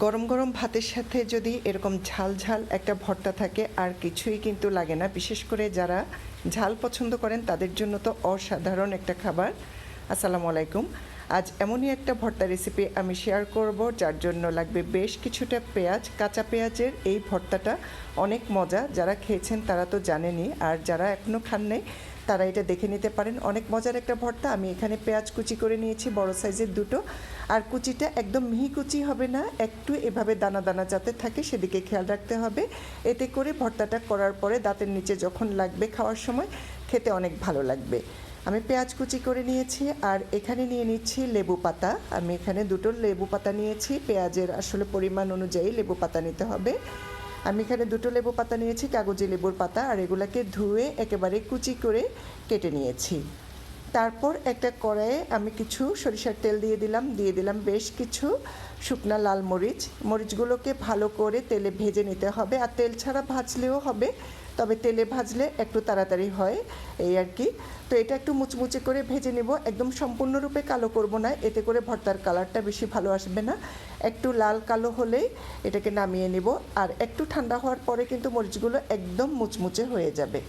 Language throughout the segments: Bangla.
গরম গরম ভাতের সাথে যদি এরকম ঝাল ঝাল একটা ভর্তা থাকে, আর কিছুই কিন্তু লাগে না। বিশেষ করে যারা ঝাল পছন্দ করেন, তাদের জন্য তো অসাধারণ একটা খাবার। আসসালামু আলাইকুম। আজ এমনই একটা ভর্তা রেসিপি আমি শেয়ার করব, যার জন্য লাগবে বেশ কিছুটা পেঁয়াজ, কাঁচা পেঁয়াজের এই ভর্তাটা। অনেক মজা, যারা খেয়েছেন তারা তো জানেনই, আর যারা এখনও খান নাই, তারা এটা দেখে নিতে পারেন। অনেক মজার একটা ভর্তা, আমি এখানে পেঁয়াজ কুচি করে নিয়েছি, বড় সাইজের দুটো। আর কুচিটা একদম মিহি কুচি হবে না, একটু এভাবে দানা দানা যাতে থাকে সেদিকে খেয়াল রাখতে হবে। এতে করে ভর্তাটা করার পরে দাঁতের নিচে যখন লাগবে খাওয়ার সময়, খেতে অনেক ভালো লাগবে। আমি পেঁয়াজ কুচি করে নিয়েছি আর এখানে নিয়ে নিচ্ছি লেবু পাতা। আমি এখানে দুটো লেবু পাতা নিয়েছি, পেঁয়াজের আসলে পরিমাণ অনুযায়ী লেবু পাতা নিতে হবে। আমি এখানে দুটো লেবু পাতা নিয়েছি, কাগজি লেবুর পাতা, আর এগুলাকে ধুয়ে একেবারে কুচি করে কেটে নিয়েছি। তারপর একটা কড়াইয়ে আমি কিছু সরিষার তেল দিয়ে দিলাম দিয়ে দিলাম বেশ কিছু শুকনা লাল মরিচ। মরিচগুলোকে ভালো করে তেলে ভেজে নিতে হবে। আর তেল ছাড়া ভাজলেও হবে, তবে তেলে ভাজলে একটু তাড়াতাড়ি হয় এই আর কি। তো এটা একটু মুচমুচে করে ভেজে নেব। একদম সম্পূর্ণরূপে কালো করব না, এতে করে ভর্তার কালারটা বেশি ভালো আসবে না। একটু লাল কালো হলেই এটাকে নামিয়ে নেব। আর একটু ঠান্ডা হওয়ার পরে কিন্তু মরিচগুলো একদম মুচমুচে হয়ে যাবে।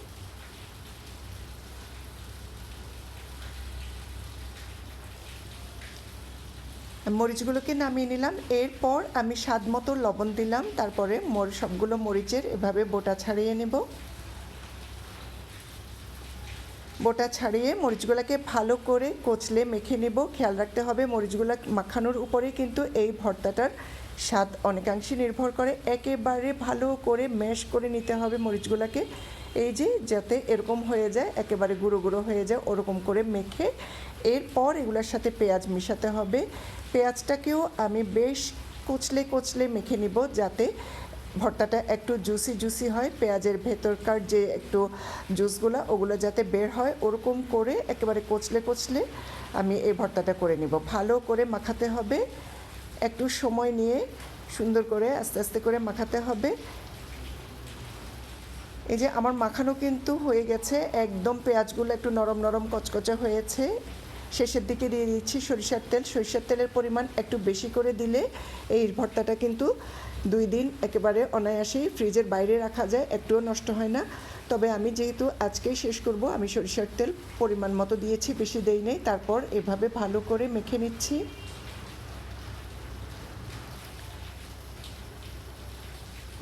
মরিচগুলোকে নামিয়ে নিলাম। এরপর আমি স্বাদ মতো লবণ দিলাম। তারপরে মর, সবগুলো মরিচের এভাবে বোটা ছাড়িয়ে নেব। বোটা ছাড়িয়ে মরিচগুলোকে ভালো করে কচলে মেখে নেব। খেয়াল রাখতে হবে মরিচগুলো মাখানোর উপরে কিন্তু এই ভর্তাটার স্বাদ অনেকাংশে নির্ভর করে। একেবারে ভালো করে ম্যাশ করে নিতে হবে মরিচগুলোকে। এই যে যাতে এরকম হয়ে যায়, একেবারে গুঁড়ো গুঁড়ো হয়ে যায়, ওরকম করে মেখে এরপর এগুলোর সাথে পেঁয়াজ মিশাতে হবে। পেঁয়াজটাকেও আমি বেশ কুচলে কুচলে মেখে নিব যাতে ভর্তাটা একটু জুসি জুসি হয়। পেঁয়াজের ভেতরকার যে একটু জুসগুলো, ওগুলো যাতে বের হয়, ওরকম করে একেবারে কচলে কচলে আমি এই ভর্তাটা করে নিব। ভালো করে মাখাতে হবে। একটু সময় নিয়ে সুন্দর করে আস্তে আস্তে করে মাখাতে হবে। এই যে আমার মাখানো কিন্তু হয়ে গেছে, একদম পেঁয়াজগুলো একটু নরম নরম কচকচে হয়েছে। শেষের দিকে দিয়ে দিচ্ছি সরিষার তেল। সরিষার তেলের পরিমাণ একটু বেশি করে দিলে এই ভর্তাটা কিন্তু দুই দিন একেবারে অনায়াসেই ফ্রিজের বাইরে রাখা যায়, একটুও নষ্ট হয় না। তবে আমি যেহেতু আজকেই শেষ করব, আমি সরিষার তেল পরিমাণ মতো দিয়েছি, বেশি দেই নেই। তারপর এভাবে ভালো করে মেখে নিচ্ছি।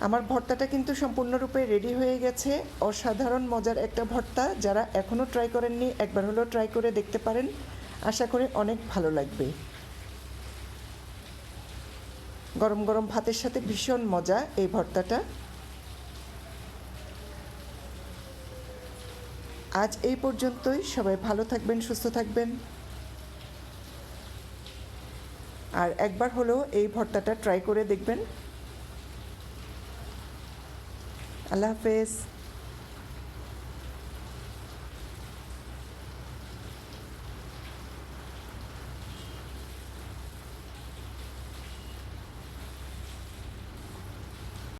আমার ভর্তাটা কিন্তু সম্পূর্ণরূপে রেডি হয়ে গেছে। অসাধারণ মজার একটা ভর্তা, যারা এখনও ট্রাই করেননি, একবার হলেও ট্রাই করে দেখতে পারেন। আশা করি অনেক ভালো লাগবে। গরম গরম ভাতের সাথে ভীষণ মজা এই ভর্তাটা। আজ এই পর্যন্তই। সবাই ভালো থাকবেন, সুস্থ থাকবেন। আর একবার হলেও এই ভর্তাটা ট্রাই করে দেখবেন। Alá Fez.